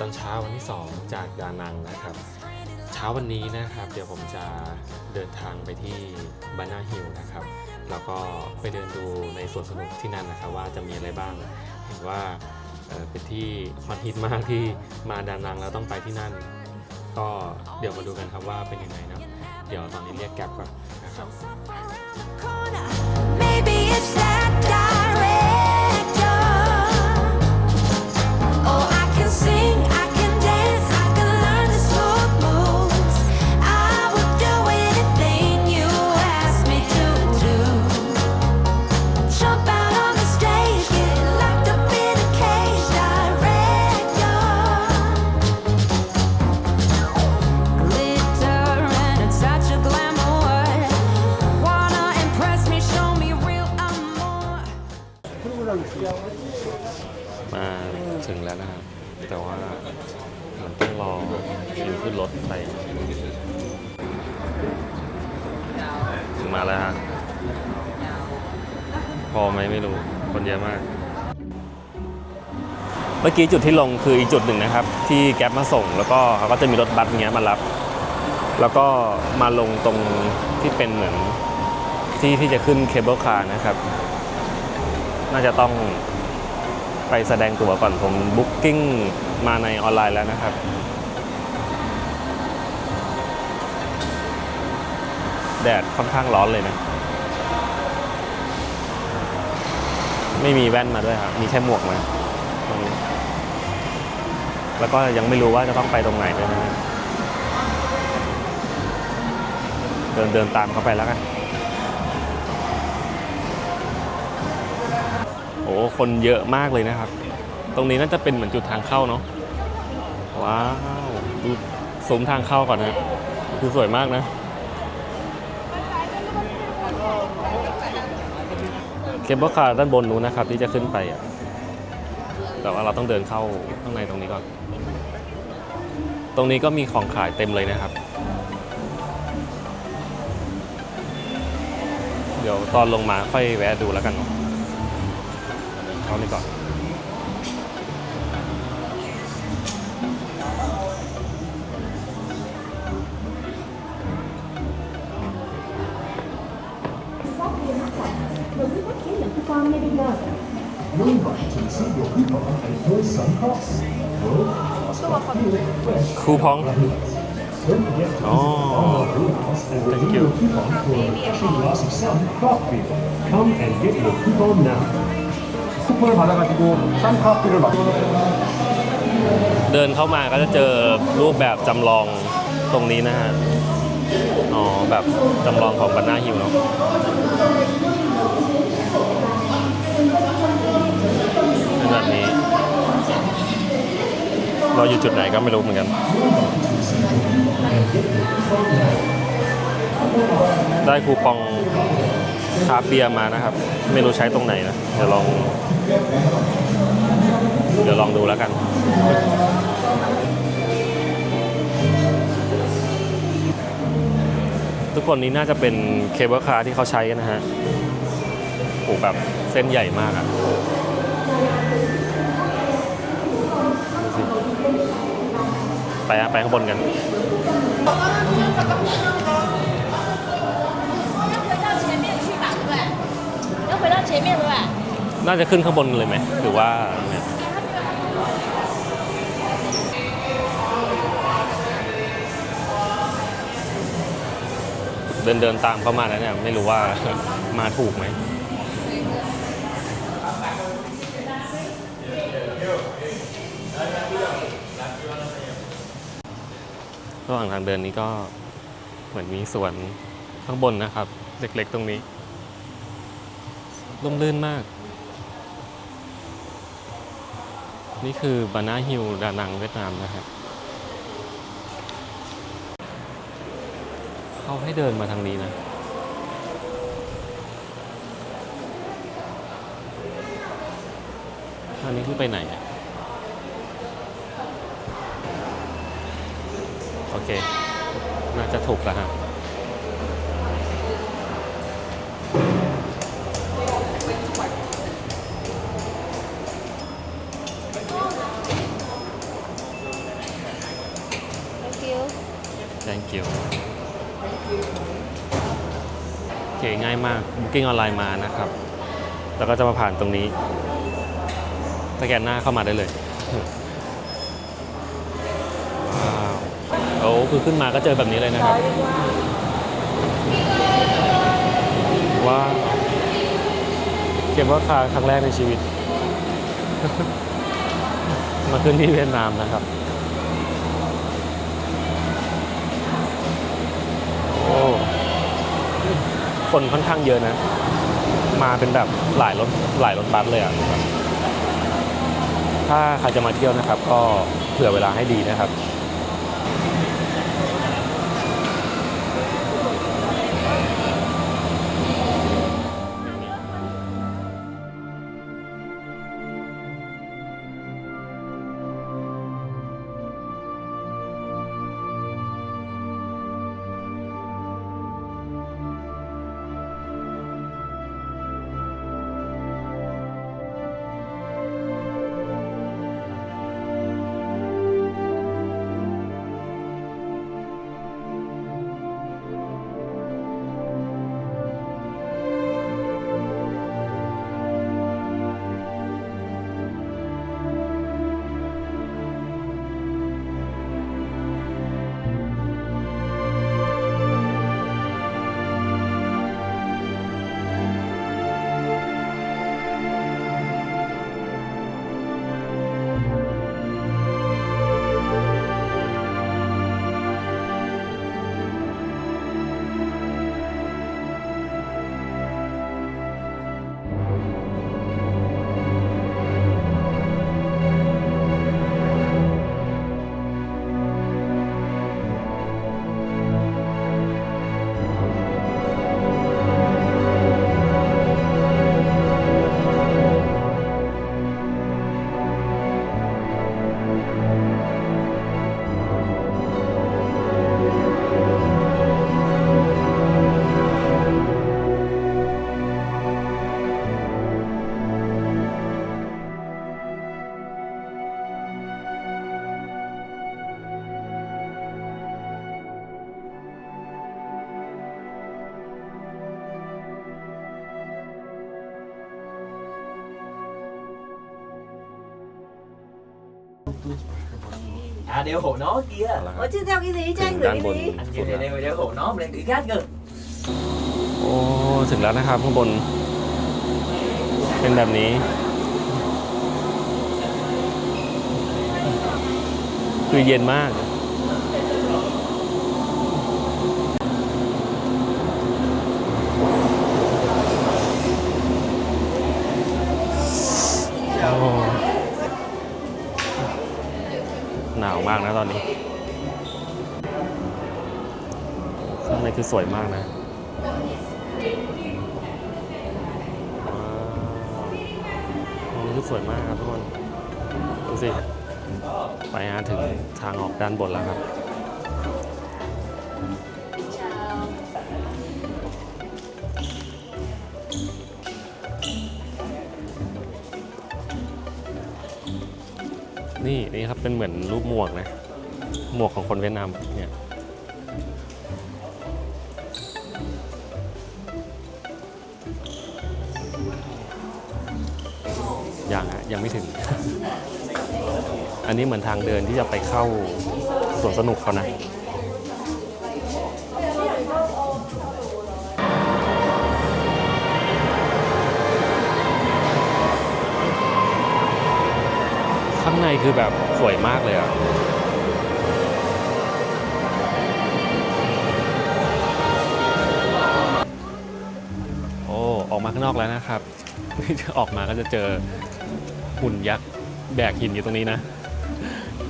ตอนเช้าวันที่ 2 จากดานังนะครับ เช้าวันนี้นะครับ เดี๋ยวผมจะเดินทางไปที่บานาฮิลนะครับ แล้วก็ไปเดินดูในสวนสนุกที่นั่นนะครับ ว่าจะมีอะไรบ้างเห็นว่าเป็นที่ฮอตฮิตมากที่มาดานังแล้วต้องไปที่นั่น ก็เดี๋ยวมาดูกันครับว่าเป็นยังไงนะเดี๋ยวตอนนี้เรียกแก๊ปก่อนนะครับ มาแล้วฮะ พอไหมไม่รู้ คนเยอะมาก เมื่อกี้จุดที่ลงคืออีกจุดหนึ่งนะครับ ที่แก๊ปมาส่งแล้วก็เขาก็จะมีรถบัสเงี้ยมารับ แล้วก็มาลงตรงที่เป็นเหมือนที่ที่จะขึ้นเคเบิลคาร์นะครับ น่าจะต้องไปแสดงตัวก่อนผมบุ๊กกิ้งมาในออนไลน์แล้วนะครับ แดดค่อนข้างร้อนเลยนะ ไม่มีแว่นมาด้วยครับ มีแค่หมวกมาตรงนี้แล้วก็ยังไม่รู้ว่าจะต้องไปตรงไหนด้วยนะเดินเดินตามเขาไปแล้วกันโอ้คนเยอะมากเลยนะครับ ตรงนี้น่าจะเป็นเหมือนจุดทางเข้าเนาะ ว้าว ดูซุ้มทางเข้าก่อนนะ คือสวยมากนะ เคเบิลคาร์ด้านบนนู้นนะครับ ที่จะขึ้นไปอะแต่ว่าเราต้องเดินเข้าข้างในตรงนี้ก่อน ตรงนี้ก็มีของขายเต็มเลยนะครับ เดี๋ยวตอนลงมาค่อยแวะดูแล้วกันเนาะเข้านี่ก่อน คูพอง อ๋อ thank you Come and get your coupon now. 쿠폰을 받아가지고 싼 커피를 막 เดินเข้ามาก็จะเจอรูปแบบจำลองตรงนี้นะฮะ อ๋อ แบบจำลองของบรรณาฮิวเนาะเป็นแบบนี้ เราอยู่จุดไหนก็ไม่รู้เหมือนกันได้คูปองคาเบียร์มานะครับ ไม่รู้ใช้ตรงไหนนะ เดี๋ยวลอง เดี๋ยวลองดูแล้วกัน ทุกคนนี้น่าจะเป็นเคเบิลคาร์ที่เขาใช้กันนะฮะโอ้แบบเส้นใหญ่มากอะ ไปไปข้างบนกันน่าจะขึ้นข้างบนเลยไหมหรือว่าเดินเดินตามเข้ามาแล้วเนี่ย ไม่รู้ว่ามาถูกไหม ระหว่างทางเดินนี้ก็เหมือนมีสวนข้างบนนะครับ เล็กๆตรงนี้ร่มรื่นมาก นี่คือบานาฮิลดานังเวียดนามนะครับเขาให้เดินมาทางนี้นะทางนี้คือไปไหนอะ เค น่าจะถูกแล้วฮะแ h ง n k you โอเคง่ายมาก Booking ออนไลน์มานะครับ แล้วก็จะมาผ่านตรงนี้สแกนหน้าเข้ามาได้เลย คือขึ้นมาก็เจอแบบนี้เลยนะครับ ว้าวเก็บว่าคาครั้งแรกในชีวิต มาขึ้นที่เวียดนามนะครับโอ้คนค่อนข้างเยอะนะ มาเป็นแบบหลายรถหลายรถบัสเลยอะถ้าใครจะมาเที่ยวนะครับ ก็เผื่อเวลาให้ดีนะครับ đeo hộ nó kia Là- Ủa chứ theo cái gì cho ถึ anh ง gửi ด้าน cái บน gì? Anh สุ kia ด đeo แล้ว đeo, đeo hộ nó mà đang tự cát cơ โอ้ถึงแล้วนะครับข้างบน เป็นแบบนี้ คือเย็นมาก วยมากนะว้าวตรงนี้คือสวยมากครับทุกคน ดูสิ ไปฮะถึงทางออกด้านบนแล้วครับ นี่นี่ครับเป็นเหมือนรูปหมวกนะ หมวกของคนเวียดนามเนี่ย ยังไม่ถึง อันนี้เหมือนทางเดินที่จะไปเข้าสวนสนุกเขานะข้างในคือแบบสวยมากเลยอะโอ้ ออกมาข้างนอกแล้วนะครับ ออกมาก็จะเจอ หุ่นยักษ์แบกหินอยู่ตรงนี้นะ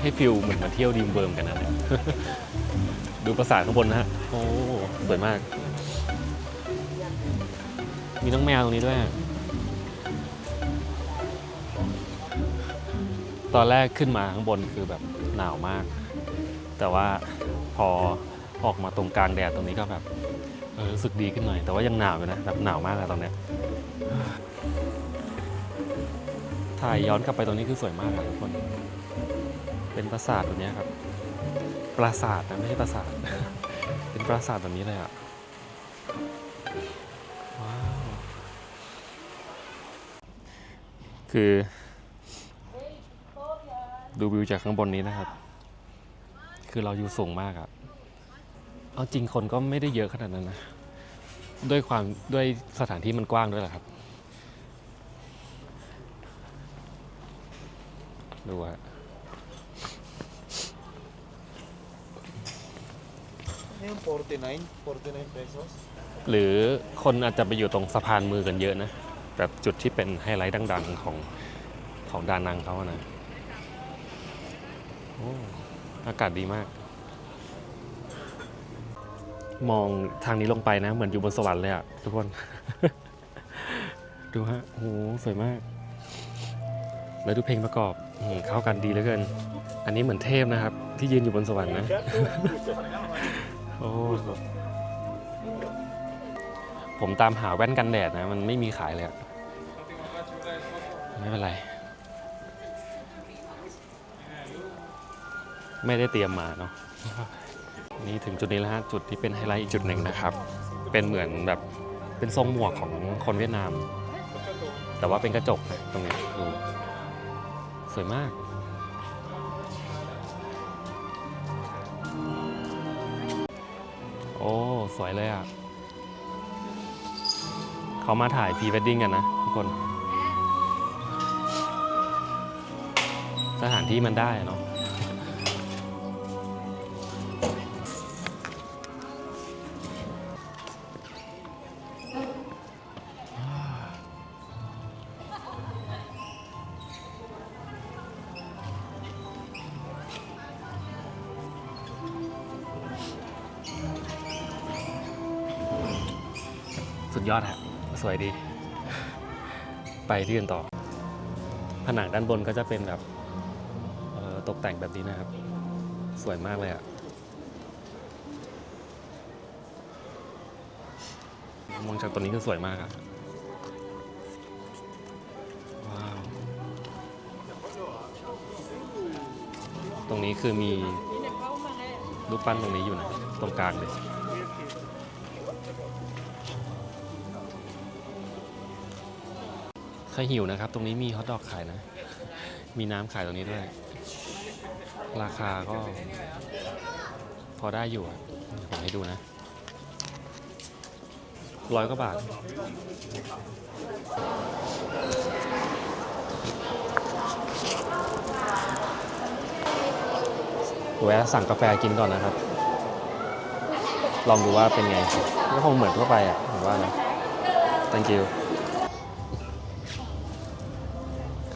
ให้ฟิลเหมือนมาเที่ยวดีมเบิร์มกันนะดูปราสาทข้างบนนะฮะ โอ้ สวยมาก มีน้องแมวตรงนี้ด้วย ตอนแรกขึ้นมาข้างบนคือแบบหนาวมาก แต่ว่าพอออกมาตรงกลางแดดตรงนี้ก็แบบรู้สึกดีขึ้นหน่อย แต่ว่ายังหนาวอยู่นะ แบบหนาวมากเลยตอนเนี้ย ถ่ายย้อนกลับไปตรงนี้คือสวยมากครับทุกคน เป็นปราสาทแบบเนี้ครับ ปราสาทนะไม่ใช่ปราสาท เป็นปราสาทแบบนี้เลยอะว้าว คือ ดูวิวจากข้างบนนี้นะครับ คือเราอยู่สูงมากอะเอาจริงคนก็ไม่ได้เยอะขนาดนั้นนะ ด้วยความด้วยสถานที่มันกว้างด้วยแหละครับ ดูอะ Yung 49, 49 pesos. หรือคนอาจจะไปอยู่ตรงสะพานมือกันเยอะนะ แบบจุดที่เป็นไฮไลท์ดัง ๆ ของของดานังเขาอะนะโอ้อากาศดีมาก มองทางนี้ลงไปนะ เหมือนอยู่บนสวรรค์เลยอะทุกคน ดูฮะโอ้โหสวยมาก แล้วดูเพลงประกอบ เข้ากันดีเหลือเกิน อันนี้เหมือนเทพนะครับ ที่ยืนอยู่บนสวรรค์นะ โอ้ ผมตามหาแว่นกันแดดนะ มันไม่มีขายเลยอะไม่เป็นไร ไม่ได้เตรียมมาเนาะ นี่ถึงจุดนี้แล้วฮะ จุดที่เป็นไฮไลท์อีกจุดหนึ่งนะครับ เป็นเหมือนแบบเป็นทรงหมวกของคนเวียดนาม แต่ว่าเป็นกระจกนะตรงนี้ดู สวยมาก โอ้ สวยเลยอะ เขามาถ่ายพรีเวดดิ้งกันนะทุกคน สถานที่มันได้เนาะ ดยอดฮะสวยดี ไปที่อื่นต่อ ผนังด้านบนก็จะเป็นแบบตกแต่งแบบนี้นะครับ สวยมากเลยอะมองจากตัวนี้ก็สวยมากอะว้าว ตรงนี้คือมีรูปปั้นตรงนี้อยู่นะ ตรงกลางเลย ใครหิวนะครับ ตรงนี้มีฮอทดอกขายนะ มีน้ำขายตรงนี้ด้วย ราคาก็ พอได้อยู่ผมให้ดูนะร้อยกว่าบาท แวะสั่งกาแฟกินก่อนนะครับ ลองดูว่าเป็นไง ก็คงเหมือนทั่วไปอะผมว่านะ thank you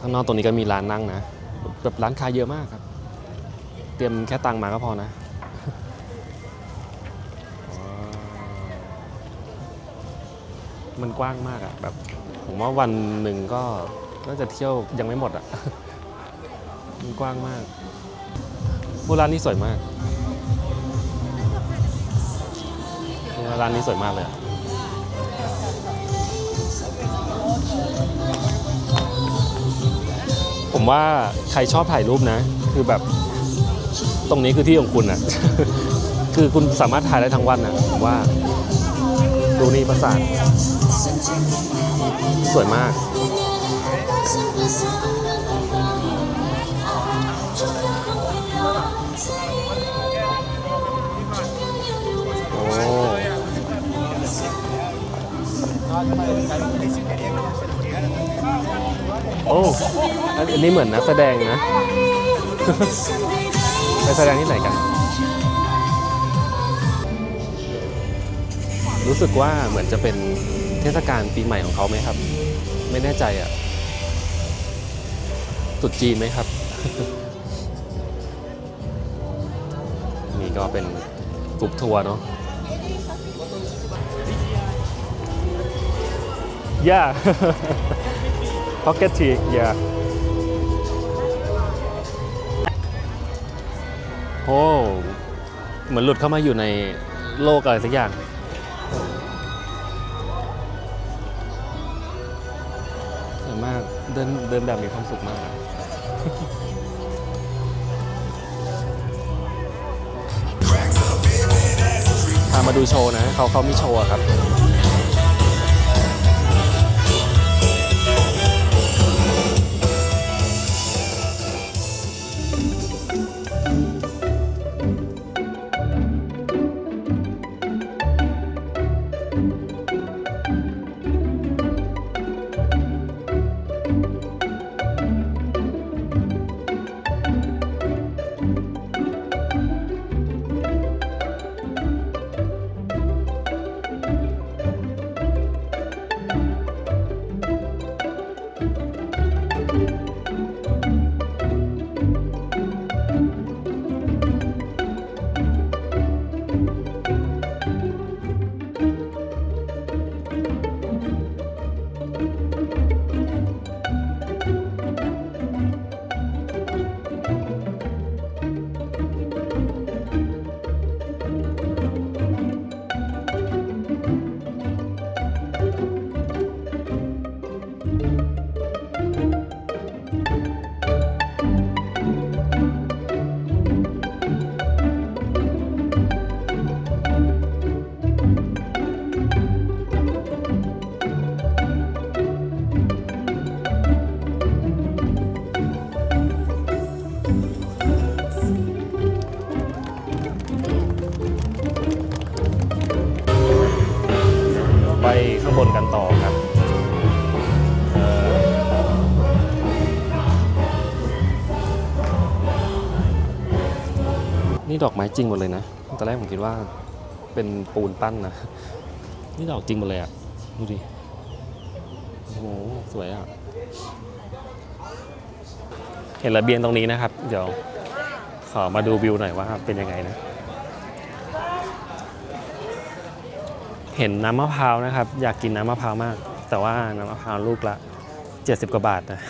างนอกตรงนี้ก็มีร้านนั่งนะแบบร้านค้าเยอะมากครับ เตรียมแค่ตังค์มาก็พอนะมันกว้างมากอะแบบผมว่าวันหนึ่งก็น่าจะเที่ยวยังไม่หมดอะมันกว้างมากโบร้านนี้สวยมากร้านนี้สวยมากเลยอะ ผมว่าใครชอบถ่ายรูปนะ คือแบบตรงนี้คือที่ของคุณอะคือคุณสามารถถ่ายได้ทั้งวันนะผมว่าดูนี่ประสาทสวยมาก โอ้ โอ้อันนี้เหมือนนักแสดงนะ ไปแสดงที่ไหนกัน รู้สึกว่าเหมือนจะเป็นเทศกาลปีใหม่ของเขาไหมครับ ไม่แน่ใจอะ่ะตุดจีนไหมครับ นี่ก็เป็นกรุ๊ปทัวร์เนาะ Yeah. Pocket tea, yeah. โอ้เหมือนหลุดเข้ามาอยู่ในโลกอะไรสักอย่าง สวยมาก เดินเดินแบบมีความสุขมากอะามาดูโชว์นะ เขาเขามีโชว์อะครับ ไปข้างบนกันต่อครับนี่ดอกไม้จริงหมดเลยนะ ตอนแรกผมคิดว่าเป็นปูนปั้นนะ นี่ดอกจริงหมดเลยอะดูดิ โอ้โห สวยอะ เห็นระเบียงตรงนี้นะครับ เดี๋ยวขอมาดูวิวหน่อยว่าเป็นยังไงนะ เห็นน้ำมะพร้าวนะครับ อยากกินน้ำมะพร้าวมาก แต่ว่าน้ำมะพร้าวลูกละ 70 กว่าบาทนะ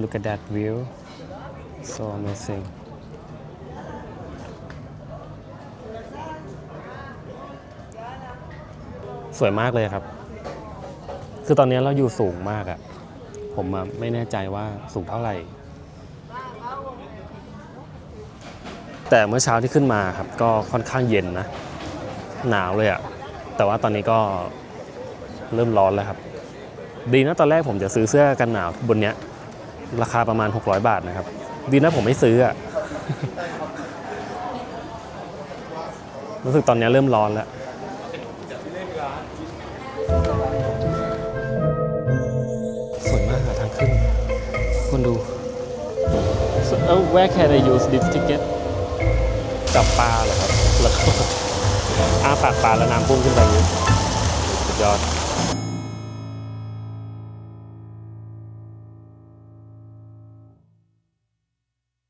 Look at that view so amazing สวยมากเลยครับ คือตอนนี้เราอยู่สูงมากอะผมไม่แน่ใจว่าสูงเท่าไหร่ แต่เมื่อเช้าที่ขึ้นมาครับก็ค่อนข้างเย็นนะ หนาวเลยอะแต่ว่าตอนนี้ก็เริ่มร้อนแล้วครับ ดีนะตอนแรกผมจะซื้อเสื้อกันหนาวบนเนี้ย ราคาประมาณ 600 บาทนะครับ ดีนะผมไม่ซื้ออะรู้สึกตอนนี้เริ่มร้อนแล้วสวยมากหาทางขึ้นคนดู So, uh, where can I use this ticket จับปลาเหรอครับ แล้วก็อ้าปากปลาแล้วน้ำพุ่งขึ้นไปอย่างนี้สุดยอด